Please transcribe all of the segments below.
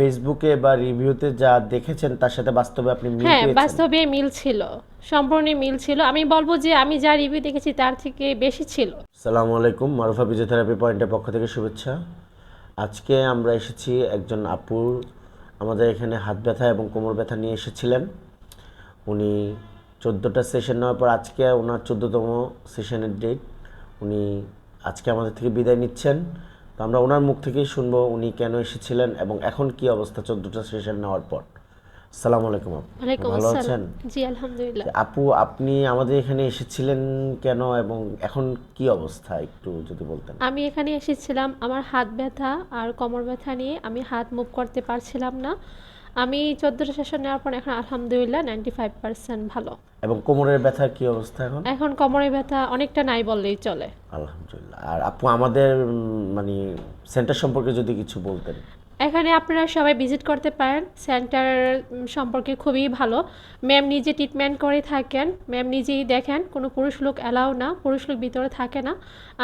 ফেসবুকে বা রিভিউতে যা দেখেছেন তার সাথে বাস্তবে আপনি মিল হ্যাঁ বাস্তবে মিল ছিল সম্পূর্ণ মিল ছিল। আমি বলব যে আমি যা রিভিউ দেখেছি তার থেকে বেশি ছিল। সালামু আলাইকুম মারুফা ফিজিওথেরাপি পয়েন্টের পক্ষ থেকে শুভেচ্ছা। আজকে আমরা এসেছি একজন আপুর আমাদের এখানে হাত ব্যথা এবং কোমর ব্যথা নিয়ে এসেছিলেন। উনি চোদ্দোটা সেশন নেওয়ার পর আজকে ওনার চোদ্দোতম সেশনের ডেট উনি আজকে আমাদের থেকে বিদায় নিচ্ছেন। তো আমরা ওনার মুখ থেকেই শুনব উনি কেন এসেছিলেন এবং এখন কি অবস্থা চোদ্দটা সেশন নেওয়ার পর। সালাম আলাইকুম আপু। ভালো আছেন? জি আলহামদুলিল্লাহ। আপু আপনি আমাদের এখানে এসেছিলেন কেন এবং এখন কি অবস্থা একটু যদি বলতেন? আমি এখানে এসেছিলাম আমার হাত ব্যথা আর কোমর ব্যথা নিয়ে আমি হাত মুভ করতে পারছিলাম না। আমি চোদ্দ সেশন নেওয়ার পর এখন আলহামদুলিল্লাহ নাইনটি ফাইভ পার্সেন্ট ভালো। এবং কোমরের ব্যথার কি অবস্থা এখন? এখন কোমরের ব্যথা অনেকটা নাই বললেই চলে। আলহামদুলিল্লাহ। আর আপু আমাদের মানে সেন্টার সম্পর্কে যদি কিছু বলতেন। এখানে আপনারা সবাই ভিজিট করতে পারেন। সেন্টার সম্পর্কে খুবই ভালো। ম্যাম নিজে ট্রিটমেন্ট করে থাকেন। ম্যাম নিজেই দেখেন, কোনো পুরুষ লোক অ্যালাউ না, পুরুষ লোক ভিতরে থাকে না।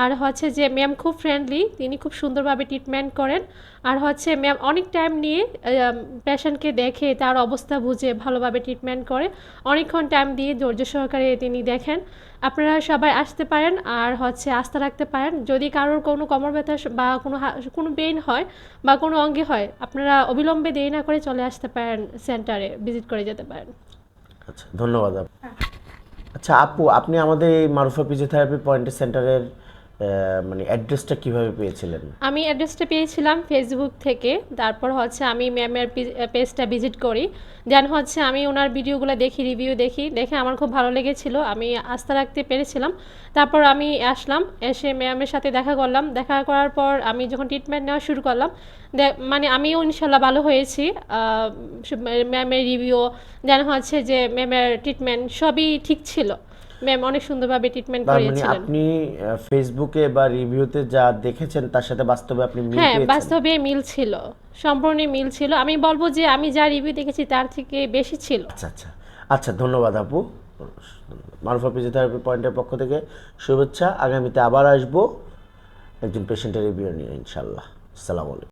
আর হচ্ছে যে ম্যাম খুব ফ্রেন্ডলি তিনি খুব সুন্দরভাবে ট্রিটমেন্ট করেন। আর হচ্ছে ম্যাম অনেক টাইম নিয়ে পেশেন্টকে দেখে, তার অবস্থা বুঝে, ভালোভাবে ট্রিটমেন্ট করে। অনেকক্ষণ টাইম দিয়ে ধৈর্য সহকারে তিনি দেখেন। আপনারা সবাই আসতে পারেন আর হচ্ছে আস্থা রাখতে পারেন। যদি কারোর কোনো কোমর ব্যথা বা কোনো কোনো পেইন হয় বা কোনো অঙ্গে হয়, আপনারা অবিলম্বে দেরি না করে চলে আসতে পারেন সেন্টারে, ভিজিট করে যেতে পারেন। আচ্ছা ধন্যবাদ আপু আচ্ছা আপু, আপনি আমাদের এই মারুফা ফিজিওথেরাপি পয়েন্ট সেন্টারের মানে অ্যাড্রেসটা কীভাবে পেয়েছিলেন? আমি অ্যাড্রেসটা পেয়েছিলাম ফেসবুক থেকে। তারপর হচ্ছে আমি ম্যামের পেজটা ভিজিট করি। দেন হচ্ছে আমি ওনার ভিডিওগুলো দেখি রিভিউ দেখি। দেখে আমার খুব ভালো লেগেছিল। আমি আস্থা রাখতে পেরেছিলাম। তারপর আমি আসলাম, এসে ম্যামের সাথে দেখা করলাম। দেখা করার পর আমি যখন ট্রিটমেন্ট নেওয়া শুরু করলাম মানে আমিও ইনশাল্লাহ ভালো হয়েছি। ম্যামের রিভিউ দেন হচ্ছে যে ম্যামের ট্রিটমেন্ট সবই ঠিক ছিল। ম্যাম অনেক সুন্দরভাবে ট্রিটমেন্ট মানে করিয়েছিলেন। আপনি ফেসবুকে বা রিভিউতে যা দেখেছেন তার সাথে বাস্তবে আপনি মিল হ্যাঁ বাস্তবে মিল ছিল। সম্পূর্ণ মিল ছিল। আমি বলব যে আমি যা রিভিউ দেখেছি তার থেকে বেশি ছিল। আচ্ছা আচ্ছা। আচ্ছা ধন্যবাদ আপু। মারুফা ফিজিওথেরাপি পয়েন্টের পক্ষ থেকে শুভেচ্ছা। আগামীতে আবার আসব। একজন পেশেন্টের রিভিউ নিয়ে ইনশাল্লাহ আসসালামু আলাইকুম।